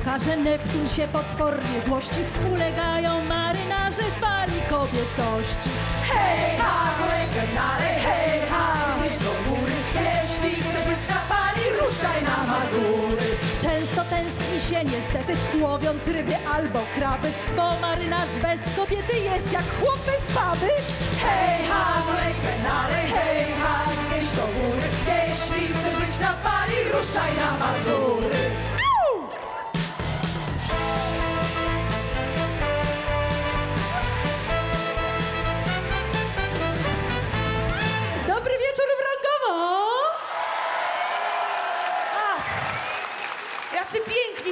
Moc pokaże Neptun się potwornie złości. Ulegają marynarze fali kobiecości. Hej ha, kolejkę dalej, hej ha Zjedź do góry, jeśli chcesz być na fali Ruszaj na Mazury Często tęskni się niestety, łowiąc ryby albo kraby, bo marynarz bez kobiety jest jak chłop bez baby. Hej ha, kolejkę dalej, hej ha Zjedź do góry, jeśli chcesz być na fali Ruszaj na Mazury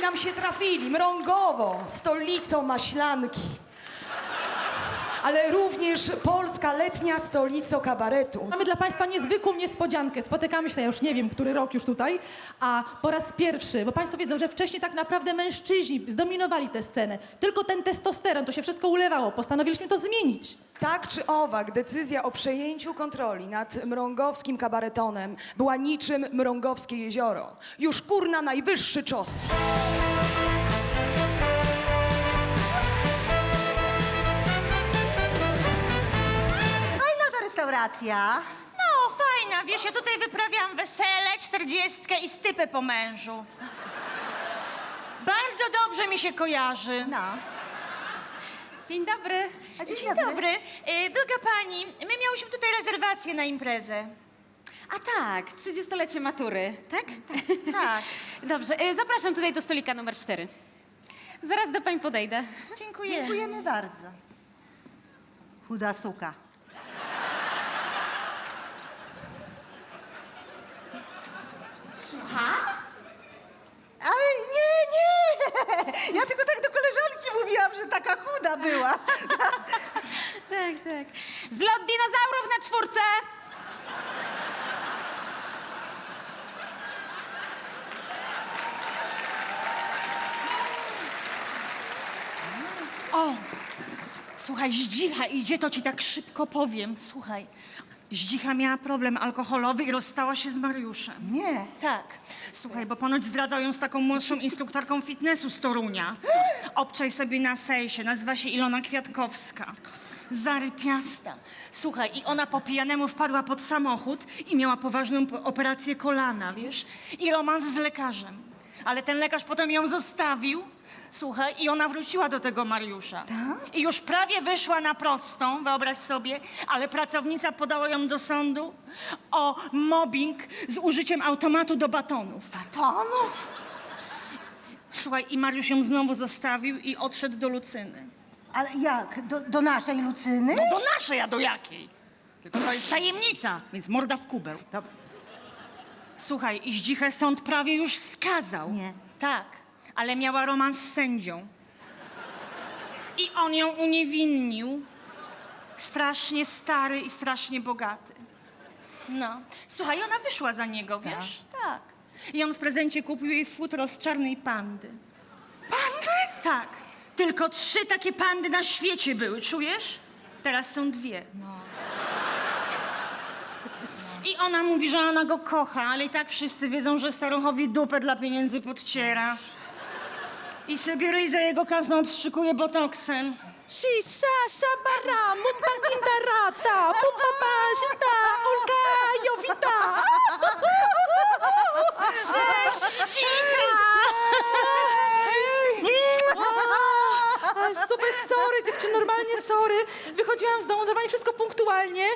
nam się trafili, Mrągowo, stolicą maślanki. Ale również polska letnia stolica kabaretu. Mamy dla Państwa niezwykłą niespodziankę. Spotykamy się, ja już nie wiem, który rok już tutaj, a po raz pierwszy, bo Państwo wiedzą, że wcześniej tak naprawdę mężczyźni zdominowali tę scenę. Tylko ten testosteron, to się wszystko ulewało. Postanowiliśmy to zmienić. Tak czy owak, decyzja o przejęciu kontroli nad mrągowskim kabaretonem była niczym mrągowskie jezioro. Już kurna najwyższy czos. No, fajna, wiesz, ja tutaj wyprawiam wesele, czterdziestkę i stypę po mężu. Bardzo dobrze mi się kojarzy. No. Dzień dobry. A dzień dzień dobry. dobry. Y, Droga pani, my miałyśmy tutaj rezerwację na imprezę. A tak, 30-lecie matury, tak? Tak. Dobrze, y, zapraszam tutaj do stolika numer 4. Zaraz do pań podejdę. Dziękuję. Dziękujemy bardzo. Chuda suka. Ale nie, nie! Ja tylko tak do koleżanki mówiłam, że taka chuda była. Tak, tak. Zlot dinozaurów na czwórce! O, słuchaj, Zdzicha idzie, to ci tak szybko powiem. Słuchaj, Zdzicha miała problem alkoholowy i rozstała się z Mariuszem. Nie. Tak. Słuchaj, bo ponoć zdradzał ją z taką młodszą instruktorką fitnessu z Torunia. Obczaj sobie na fejsie, nazywa się Ilona Kwiatkowska. Zarypiasta. Słuchaj, i ona po pijanemu wpadła pod samochód i miała poważną po- operację kolana, wiesz? I romans z lekarzem. Ale ten lekarz potem ją zostawił, słuchaj, i ona wróciła do tego Mariusza. I już prawie wyszła na prostą, wyobraź sobie, ale pracownica podała ją do sądu o mobbing z użyciem automatu do batonów. Batonów? Słuchaj, i Mariusz ją znowu zostawił i odszedł do Lucyny. Ale jak? Do, do naszej Lucyny? Do naszej, a do jakiej? Tylko to jest tajemnica, więc morda w kubeł. Dobra. Słuchaj, i Zdzichę sąd prawie już skazał. Nie. Tak, ale miała romans z sędzią. I on ją uniewinnił. Strasznie stary i strasznie bogaty. No. Słuchaj, ona wyszła za niego, wiesz? Tak. I on w prezencie kupił jej futro z czarnej pandy. Pandy? Tak. Tylko trzy takie pandy na świecie były, czujesz? Teraz są dwie. I ona mówi, że ona go kocha, ale i tak wszyscy wiedzą, że staruchowi dupę dla pieniędzy podciera. I sobie ryj za jego kasą obstrzykuje botoksem. Shisha, szabara, mumpa kindarata, parzyta, Olga Jowita. Cześć, cicha! A, Super, sorry, dziewczyny, normalnie sorry. Wychodziłam z domu, normalnie wszystko punktualnie,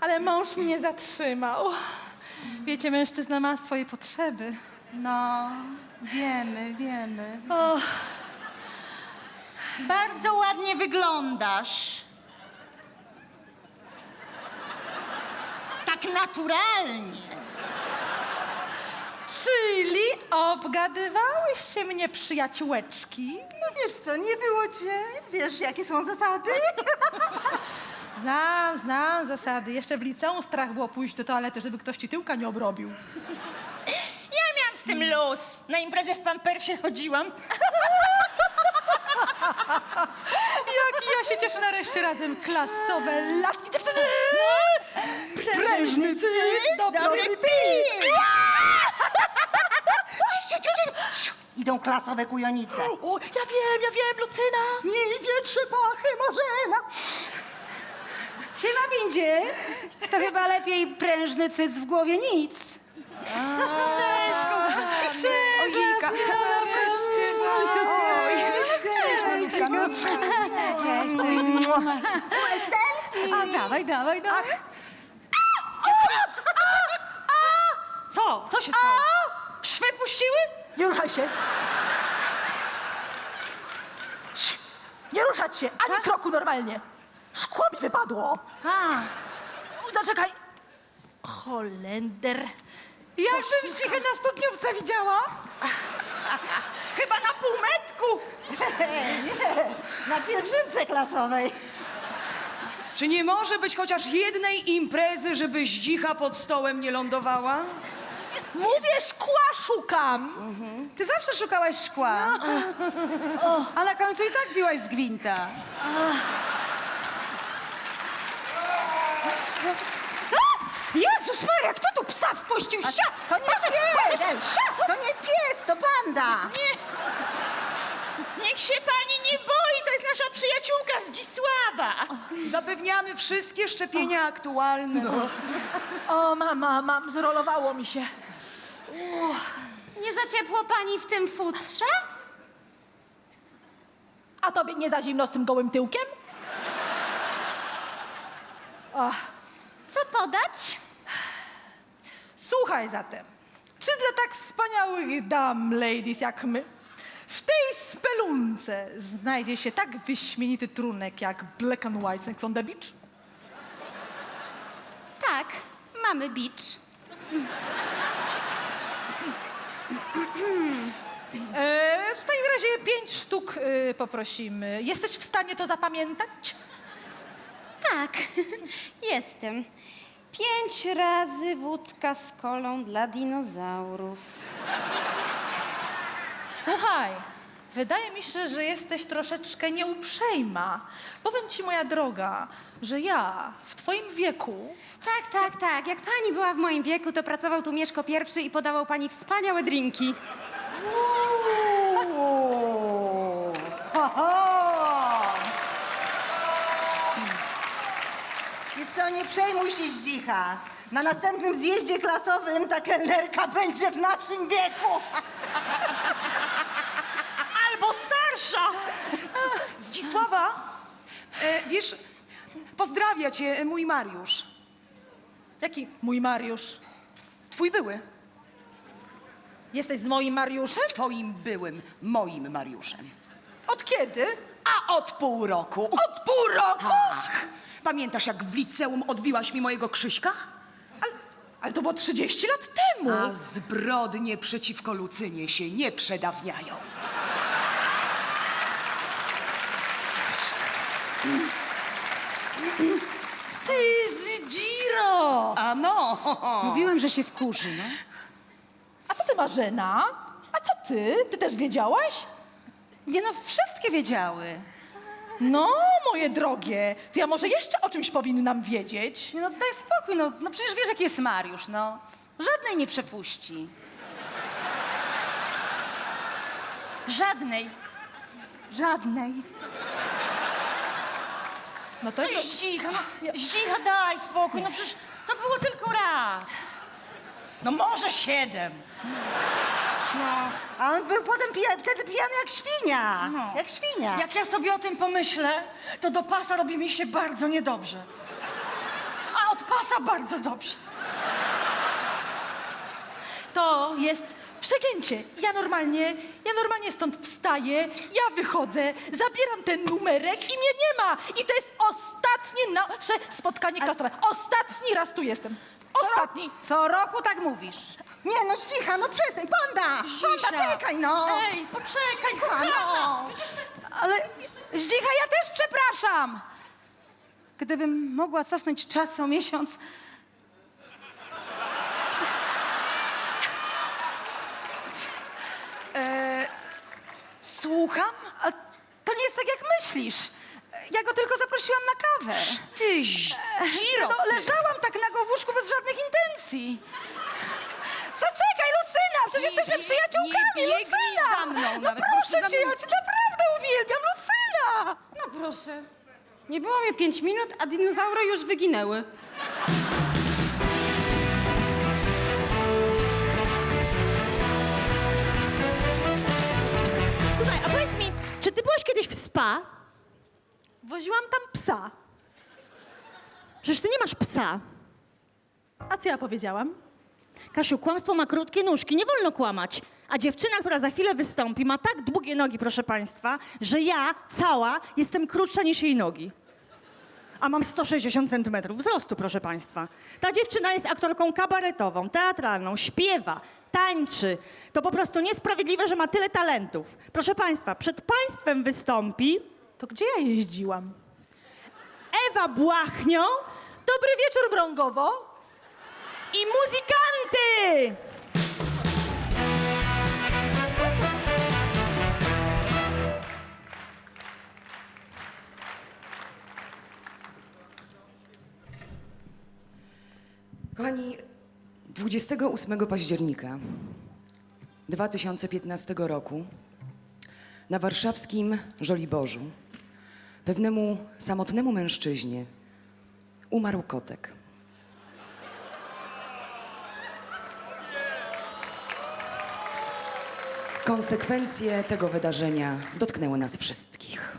ale mąż mnie zatrzymał. Wiecie, mężczyzna ma swoje potrzeby. No, wiemy, wiemy. O, Bardzo ładnie wyglądasz. Tak naturalnie. Czyli obgadywałyście mnie, przyjaciółeczki? No wiesz co, nie było cię. Wiesz, jakie są zasady? Znam, znam zasady. Jeszcze w liceum strach było pójść do toalety, żeby ktoś ci tyłka nie obrobił. Ja miałam z tym luz. Na imprezę w Pampersie chodziłam. Jaki ja się cieszę nareszcie razem klasowe laski dziewczyny! Prężny cyc, dobry idą klasowe kujonice. O, ja wiem, ja wiem, Lucyna! Nie wietrze pachy, Marzena. Siema, Bindzie. To chyba lepiej prężny cyc w głowie nic. Cześć, Ojejka. Cześć, Malutka. No. Cześć. Selfie. A, dawaj, dawaj, dawaj. Co? Co się stało? Szwy puściły? Nie ruszaj się! Cii, Nie ruszać się, ani kroku normalnie! Szkło mi wypadło! A, Zaczekaj! Holender! Jakbym cichę na studniówce widziała. chyba na półmetku. Na pielgrzymce klasowej. Czy nie może być chociaż jednej imprezy, żeby zdzicha pod stołem nie lądowała? Mówię, szkła szukam! Ty zawsze szukałaś szkła. A na końcu i tak biłaś z gwinta. Jezus Maria, kto tu psa wpuścił? Sia! To nie pies! To nie pies, to panda. Nie. Niech się pani nie boi, to jest nasza przyjaciółka Zdzisława. Zapewniamy wszystkie szczepienia aktualne. O, mama, mam, zrolowało mi się. Nie za ciepło pani w tym futrze? A tobie nie za zimno z tym gołym tyłkiem? Co podać? Słuchaj zatem, czy dla tak wspaniałych dam, ladies jak my, w tej spelunce znajdzie się tak wyśmienity trunek jak Black and White Sex on the Beach? Tak, mamy beach. E, w takim razie pięć sztuk e, poprosimy. Jesteś w stanie to zapamiętać? Tak, jestem. Pięć razy wódka z kolą dla dinozaurów. Słuchaj, wydaje mi się, że jesteś troszeczkę nieuprzejma. Powiem ci, moja droga, że ja w twoim wieku Tak, tak, tak. Jak pani była w moim wieku, to pracował tu Mieszko pierwszy i podawał pani wspaniałe drinki. Uuu. Ho, ho. Wiesz co, nie przejmuj się zdzicha. Na następnym zjeździe klasowym ta kelnerka będzie w naszym wieku. starsza. Zdzisława, e, wiesz, pozdrawia cię mój Mariusz. Jaki mój Mariusz? Twój były. Jesteś z moim Mariuszem? Twoim byłym, moim Mariuszem. Od kiedy? A od pół roku. Od pół roku? Ach, pamiętasz jak w liceum odbiłaś mi mojego Krzyśka? Ale, ale to było 30 lat temu. A zbrodnie przeciwko Lucynie się nie przedawniają. Ty zdziro! Ano! Mówiłem, że się wkurzy, no. A co ty, Marzena? A co ty? Ty też wiedziałaś? Nie no, wszystkie wiedziały. No, moje drogie, to ja może jeszcze o czymś powinnam wiedzieć. Nie No daj spokój, no, no przecież wiesz, jaki jest Mariusz, no. Żadnej nie przepuści. Żadnej. Żadnej. No to jest... Zdzicha, zdzicha, daj spokój. No przecież to było tylko raz. No może siedem. No, a on był potem pija, wtedy pijany jak świnia. No. Jak świnia. Jak ja sobie o tym pomyślę, to do pasa robi mi się bardzo niedobrze. A od pasa bardzo dobrze. To jest przegięcie. Ja normalnie, ja normalnie stąd wstaję, ja wychodzę, zabieram ten numerek i mnie nie ma. I to jest ostatnie nasze spotkanie klasowe. Ostatni raz tu jestem. Ostatni. Co roku tak mówisz. Nie no, zdzicha, no przestań, panda! Panda, czekaj no! Ej, poczekaj, Zdzicha, kochana. no! Ale Zdzicha, ja też przepraszam. Gdybym mogła cofnąć czas o miesiąc, Słucham? a to nie jest tak, jak myślisz. Ja go tylko zaprosiłam na kawę. Ty, Ziro! No, leżałam tak nago w łóżku bez żadnych intencji. Zaczekaj, Lucyna, przecież jesteśmy przyjaciółkami, nie biegnij Lucyna! za mną no nawet, proszę prostu cię, mną. ja cię naprawdę uwielbiam, Lucyna! No proszę. Nie było mnie pięć minut, a dinozaury już wyginęły. Spa? Woziłam tam psa. Przecież ty nie masz psa. A co ja powiedziałam? Kasiu, kłamstwo ma krótkie nóżki, nie wolno kłamać. A dziewczyna, która za chwilę wystąpi, ma tak długie nogi, proszę państwa, że ja cała jestem krótsza niż jej nogi. A mam 160 centymetrów wzrostu, proszę państwa. Ta dziewczyna jest aktorką kabaretową, teatralną, śpiewa, tańczy. To po prostu niesprawiedliwe, że ma tyle talentów. Proszę państwa, przed państwem wystąpi To gdzie ja jeździłam? Ewa Błachnio Dobry wieczór, Mrągowo. i muzykanty! Kochani, 28 października 2015 roku na warszawskim Żoliborzu pewnemu samotnemu mężczyźnie umarł kotek. Konsekwencje tego wydarzenia dotknęły nas wszystkich.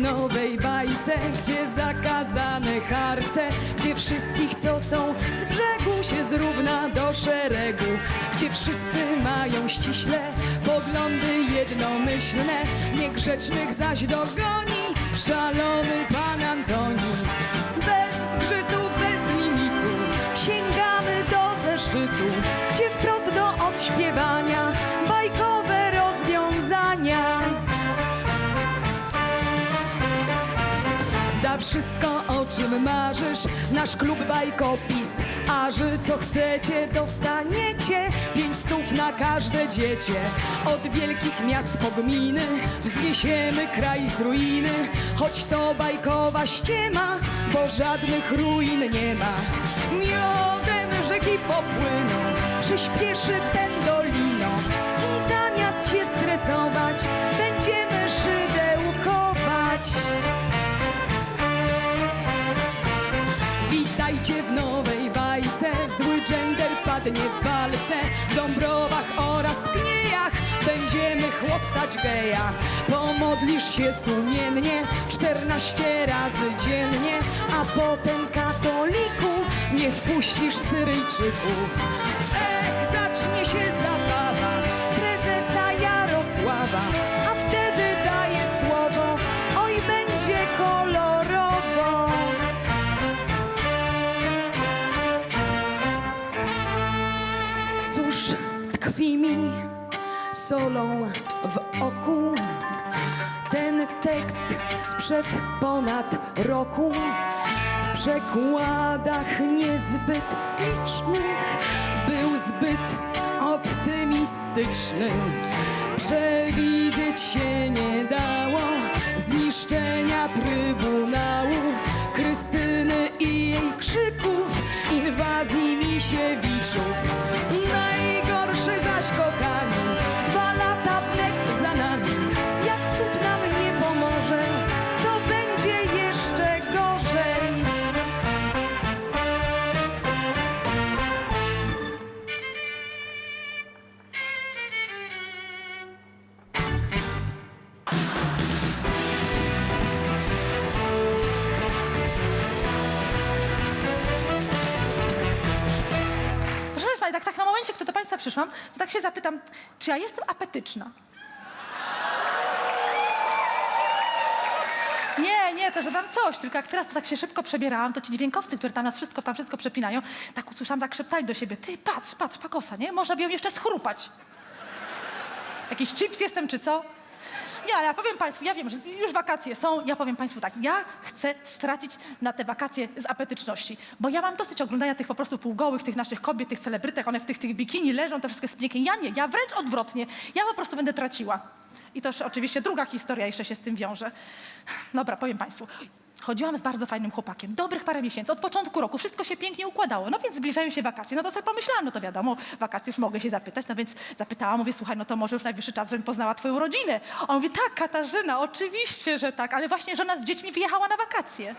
Nowej bajce, gdzie zakazane harce, gdzie wszystkich, co są z brzegu, się zrówna do szeregu, gdzie wszyscy mają ściśle poglądy jednomyślne, niegrzecznych zaś dogoni szalony pan Antoni. Bez zgrzytu, bez limitu sięgamy do zeszczytu, gdzie wprost do odśpiewania wszystko, o czym marzysz, nasz klub Bajkopis. A że co chcecie, dostaniecie pięć stów na każde dziecię. Od wielkich miast po gminy wzniesiemy kraj z ruiny. Choć to bajkowa ściema, bo żadnych ruin nie ma. Miodem rzeki popłyną, przyspieszy ten dolino. I zamiast się stresować, W nowej bajce, zły gender padnie w walce. W Dąbrowach oraz w Gniejach będziemy chłostać geja. Pomodlisz się sumiennie 14 razy dziennie, a potem katoliku nie wpuścisz Syryjczyków. Ech, zacznie się zabawa prezesa Jarosława, tkwi mi solą w oku ten tekst sprzed ponad roku w przekładach niezbyt licznych był zbyt optymistyczny. Przewidzieć się nie dało zniszczenia Trybunału, Krystyny i jej krzyków, inwazji Misiewiczów. Najgorsze zaś kochani, Państwa, tak, tak na momencie, kto do Państwa przyszłam, to tak się zapytam, czy ja jestem apetyczna? Nie, nie, to że tam coś, tylko jak teraz tak się szybko przebierałam, to ci dźwiękowcy, które tam nas wszystko, tam wszystko przepinają, tak usłyszałam, tak szeptali do siebie, ty patrz, patrz, pakosa, nie? Można by ją jeszcze schrupać. Jakiś chips jestem, czy co? Nie, ale ja powiem Państwu, ja wiem, że już wakacje są, ja powiem Państwu tak, ja chcę stracić na te wakacje z apetyczności, bo ja mam dosyć oglądania tych po prostu półgołych, tych naszych kobiet, tych celebrytek, one w tych, tych bikini leżą, te wszystkie spieki. Ja nie, ja wręcz odwrotnie, ja po prostu będę traciła. I też oczywiście druga historia jeszcze się z tym wiąże. Dobra, powiem Państwu. Chodziłam z bardzo fajnym chłopakiem, dobrych parę miesięcy, od początku roku, wszystko się pięknie układało, no więc zbliżają się wakacje, no to sobie pomyślałam, no to wiadomo, wakacje już mogę się zapytać, no więc zapytałam, mówię, słuchaj, no to może już najwyższy czas, żebym poznała twoją rodzinę. A on mówi, tak, Katarzyna, oczywiście, że tak, ale właśnie żona z dziećmi wyjechała na wakacje.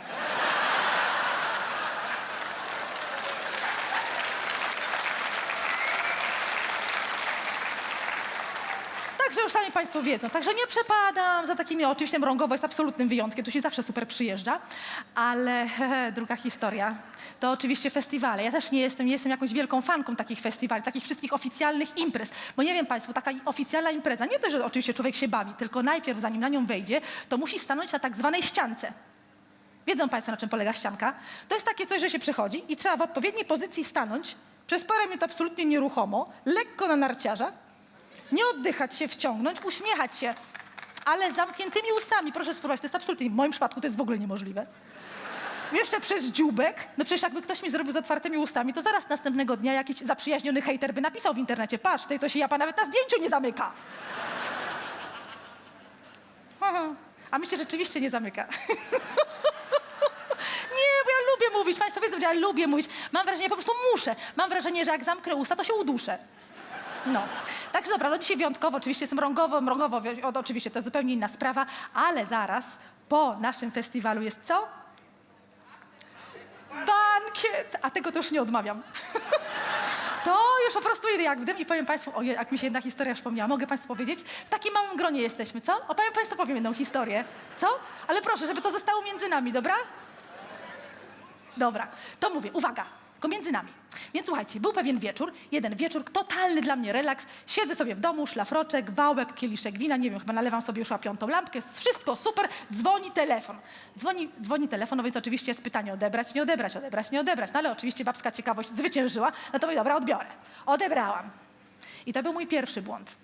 Także już sami Państwo wiedzą. Także nie przepadam za takimi, oczywiście Mrągowo jest absolutnym wyjątkiem, tu się zawsze super przyjeżdża, ale druga historia to oczywiście festiwale. Ja też nie jestem, nie jestem jakąś wielką fanką takich festiwali, takich wszystkich oficjalnych imprez, bo nie wiem Państwo, taka oficjalna impreza, nie dość, że oczywiście człowiek się bawi, tylko najpierw zanim na nią wejdzie, to musi stanąć na tak zwanej ściance. Wiedzą Państwo, na czym polega ścianka? To jest takie coś, że się przychodzi i trzeba w odpowiedniej pozycji stanąć przez parę minut absolutnie nieruchomo, lekko na narciarza, nie oddychać się, wciągnąć, uśmiechać się, ale zamkniętymi ustami. Proszę spróbować, to jest absolutnie, w moim przypadku to jest w ogóle niemożliwe. Jeszcze przez dzióbek, no przecież jakby ktoś mi zrobił z otwartymi ustami, to zaraz następnego dnia jakiś zaprzyjaźniony hejter by napisał w internecie, patrz, tej to się japa nawet na zdjęciu nie zamyka. A mi się rzeczywiście nie zamyka. Nie, bo ja lubię mówić. Państwo wiedzą, że ja lubię mówić. Mam wrażenie, po prostu muszę. Mam wrażenie, że jak zamknę usta, to się uduszę. No. Także dobra, no dzisiaj wyjątkowo, oczywiście jestem mrągowo, mrągowo, wi- o, oczywiście to jest zupełnie inna sprawa, ale zaraz po naszym festiwalu jest co? Bankiet! A tego to już nie odmawiam. To już po prostu jak w i powiem Państwu, ojej, jak mi się jedna historia przypomniała, mogę Państwu powiedzieć? W takim małym gronie jesteśmy, co? Opowiem Państwu, powiem jedną historię, co? Ale proszę, żeby to zostało między nami, dobra? Dobra, to mówię, uwaga, tylko między nami. Więc słuchajcie, był pewien wieczór, jeden wieczór, totalny dla mnie relaks. Siedzę sobie w domu, szlafroczek, wałek, kieliszek wina, nie wiem, chyba nalewam sobie już piątą lampkę, wszystko super, dzwoni telefon. Dzwoni, dzwoni telefon, no więc oczywiście jest pytanie odebrać, nie odebrać, odebrać, nie odebrać. No ale oczywiście babska ciekawość zwyciężyła, no to mówię, dobra, odbiorę. Odebrałam. I to był mój pierwszy błąd.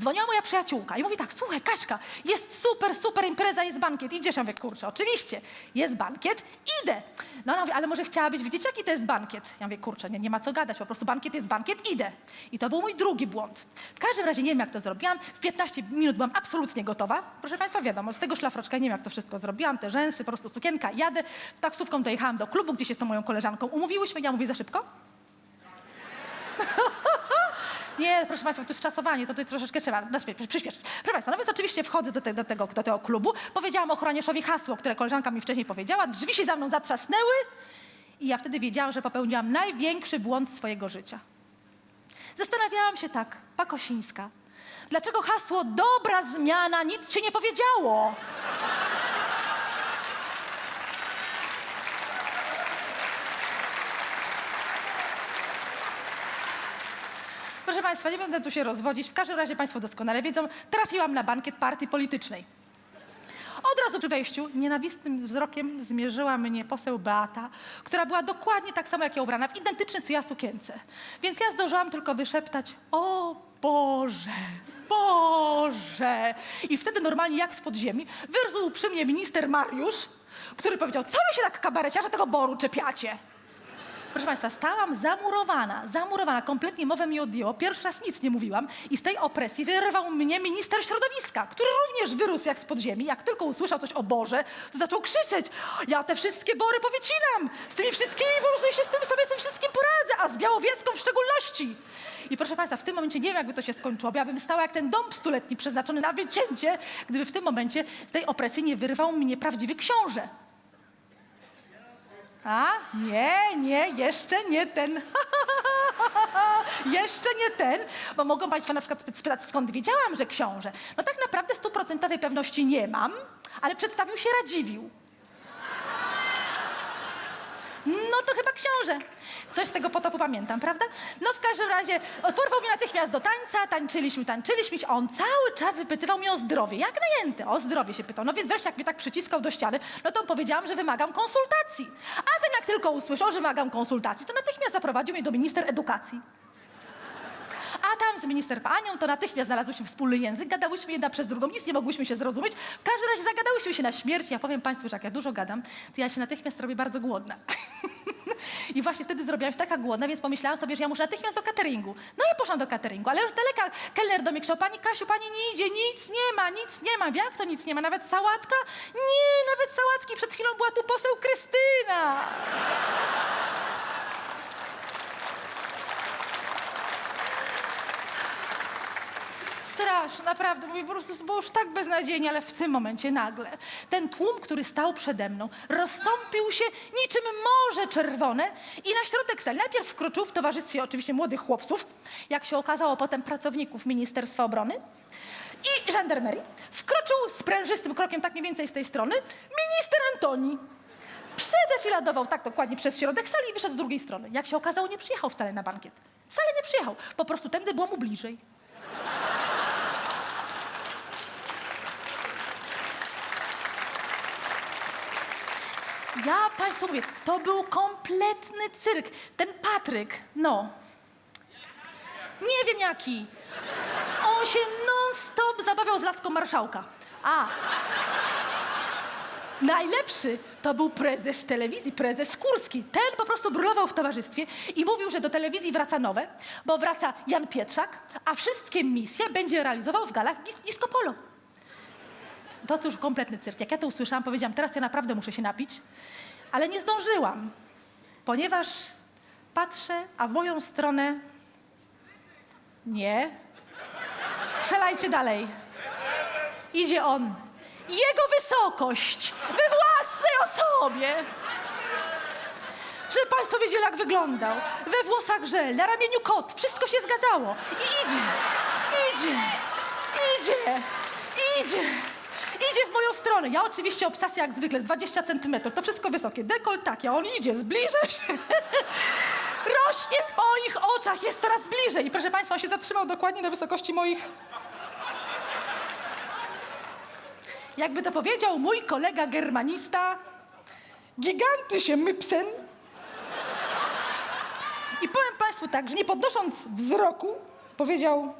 Dzwoniła moja przyjaciółka i mówi tak, słuchaj Kaśka, jest super, super impreza, jest bankiet. Idziesz? Ja mówię, kurczę, oczywiście, jest bankiet, idę. No ona mówi, ale może chciałabyś widzieć, jaki to jest bankiet? Ja mówię, kurczę, nie, nie ma co gadać, po prostu bankiet jest bankiet, idę. I to był mój drugi błąd. W każdym razie nie wiem, jak to zrobiłam. W 15 minut byłam absolutnie gotowa. Proszę Państwa, wiadomo, z tego szlafroczka nie wiem, jak to wszystko zrobiłam, te rzęsy, po prostu sukienka, jadę. Taksówką dojechałam do klubu, gdzie się z tą moją koleżanką umówiłyśmy. Ja mówię, za szybko? Nie, proszę Państwa, to jest czasowanie, to tutaj troszeczkę trzeba przyspieszyć. Proszę Państwa, no więc oczywiście wchodzę do, te, do, tego, do tego klubu, powiedziałam ochroniarzowi hasło, które koleżanka mi wcześniej powiedziała, drzwi się za mną zatrzasnęły i ja wtedy wiedziałam, że popełniłam największy błąd swojego życia. Zastanawiałam się tak, Pakosińska, dlaczego hasło dobra zmiana nic ci nie powiedziało? Proszę Państwa, nie będę tu się rozwodzić. W każdym razie Państwo doskonale wiedzą, trafiłam na bankiet partii politycznej. Od razu przy wejściu nienawistnym wzrokiem zmierzyła mnie poseł Beata, która była dokładnie tak samo jak ja ubrana, w identycznej co ja sukience. Więc ja zdążyłam tylko wyszeptać, o Boże, Boże. I wtedy normalnie jak z podziemi wyrzucił przy mnie minister Mariusz, który powiedział, co wy się tak kabareciarze tego boru czepiacie? Proszę Państwa, stałam zamurowana, zamurowana, kompletnie mowę mi odjęło. Pierwszy raz nic nie mówiłam i z tej opresji wyrwał mnie minister środowiska, który również wyrósł jak z podziemi. Jak tylko usłyszał coś o Boże, to zaczął krzyczeć, ja te wszystkie bory powycinam, z tymi wszystkimi po prostu się z tym sobie z tym wszystkim poradzę, a z Białowieską w szczególności. I proszę Państwa, w tym momencie nie wiem, jakby to się skończyło, bo ja bym stała jak ten dom stuletni przeznaczony na wycięcie, gdyby w tym momencie z tej opresji nie wyrwał mnie prawdziwy książę. A? Nie, nie, jeszcze nie ten. jeszcze nie ten, bo mogą Państwo na przykład spytać, skąd wiedziałam, że książę. No tak naprawdę stuprocentowej pewności nie mam, ale przedstawił się Radziwił. No to chyba książę. Coś z tego potopu pamiętam, prawda? No w każdym razie porwał mnie natychmiast do tańca, tańczyliśmy, tańczyliśmy, on cały czas wypytywał mnie o zdrowie. Jak najęty, o zdrowie się pytał. No więc wreszcie jak mnie tak przyciskał do ściany, no to powiedziałam, że wymagam konsultacji. A ten jak tylko usłyszał, że wymagam konsultacji, to natychmiast zaprowadził mnie do minister edukacji. Z minister panią to natychmiast znalazłyśmy wspólny język, gadałyśmy jedna przez drugą, nic nie mogłyśmy się zrozumieć. W każdym razie zagadałyśmy się na śmierć. Ja powiem Państwu, że jak ja dużo gadam, to ja się natychmiast robię bardzo głodna. I właśnie wtedy zrobiłam się taka głodna, więc pomyślałam sobie, że ja muszę natychmiast do cateringu. No i poszłam do cateringu, ale już daleka kelner do mnie krzyczał, pani Kasiu, pani nie idzie, nic nie ma, nic nie ma. Jak to nic nie ma? Nawet sałatka? Nie, nawet sałatki. Przed chwilą była tu poseł Krystyna. Straszne, naprawdę, mówię, po prostu było już tak beznadziejnie, ale w tym momencie nagle ten tłum, który stał przede mną, rozstąpił się niczym morze czerwone i na środek sali najpierw wkroczył w towarzystwie oczywiście młodych chłopców, jak się okazało potem pracowników Ministerstwa Obrony i żandarmerii, wkroczył sprężystym krokiem tak mniej więcej z tej strony minister Antoni. Przedefiladował tak dokładnie przez środek sali i wyszedł z drugiej strony. Jak się okazało, nie przyjechał wcale na bankiet. Wcale nie przyjechał. Po prostu tędy było mu bliżej. Ja Państwu mówię, to był kompletny cyrk. Ten Patryk, no. Nie wiem jaki. On się non-stop zabawiał z laską marszałka. A. Najlepszy to był prezes telewizji, prezes Kurski. Ten po prostu brólował w towarzystwie i mówił, że do telewizji wraca nowe, bo wraca Jan Pietrzak, a wszystkie misje będzie realizował w galach dis- disco polo. To cóż, kompletny cyrk. Jak ja to usłyszałam, powiedziałam, teraz ja naprawdę muszę się napić, ale nie zdążyłam, ponieważ patrzę, a w moją stronę nie. Strzelajcie dalej. Idzie on. Jego wysokość we własnej osobie. Żeby Państwo wiedzieli, jak wyglądał. We włosach żel, na ramieniu kot. Wszystko się zgadzało. I idzie, idzie, idzie, idzie. Idzie w moją stronę. Ja oczywiście obcasia jak zwykle z 20 centymetrów. To wszystko wysokie. Dekoltaki, a on idzie, zbliża się. Rośnie w moich oczach, jest coraz bliżej. I proszę Państwa, on się zatrzymał dokładnie na wysokości moich jakby to powiedział mój kolega germanista, giganty się mypsen. I powiem Państwu tak, że nie podnosząc wzroku, powiedział,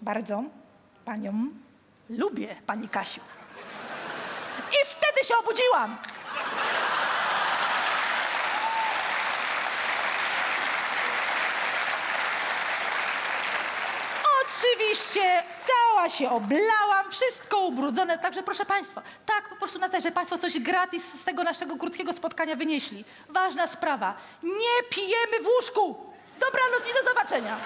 bardzo Panią lubię, Pani Kasiu. I wtedy się obudziłam. Oczywiście cała się oblałam, wszystko ubrudzone, także proszę Państwa, tak po prostu na zasadzie, że Państwo coś gratis z tego naszego krótkiego spotkania wynieśli. Ważna sprawa, nie pijemy w łóżku. Dobranoc i do zobaczenia.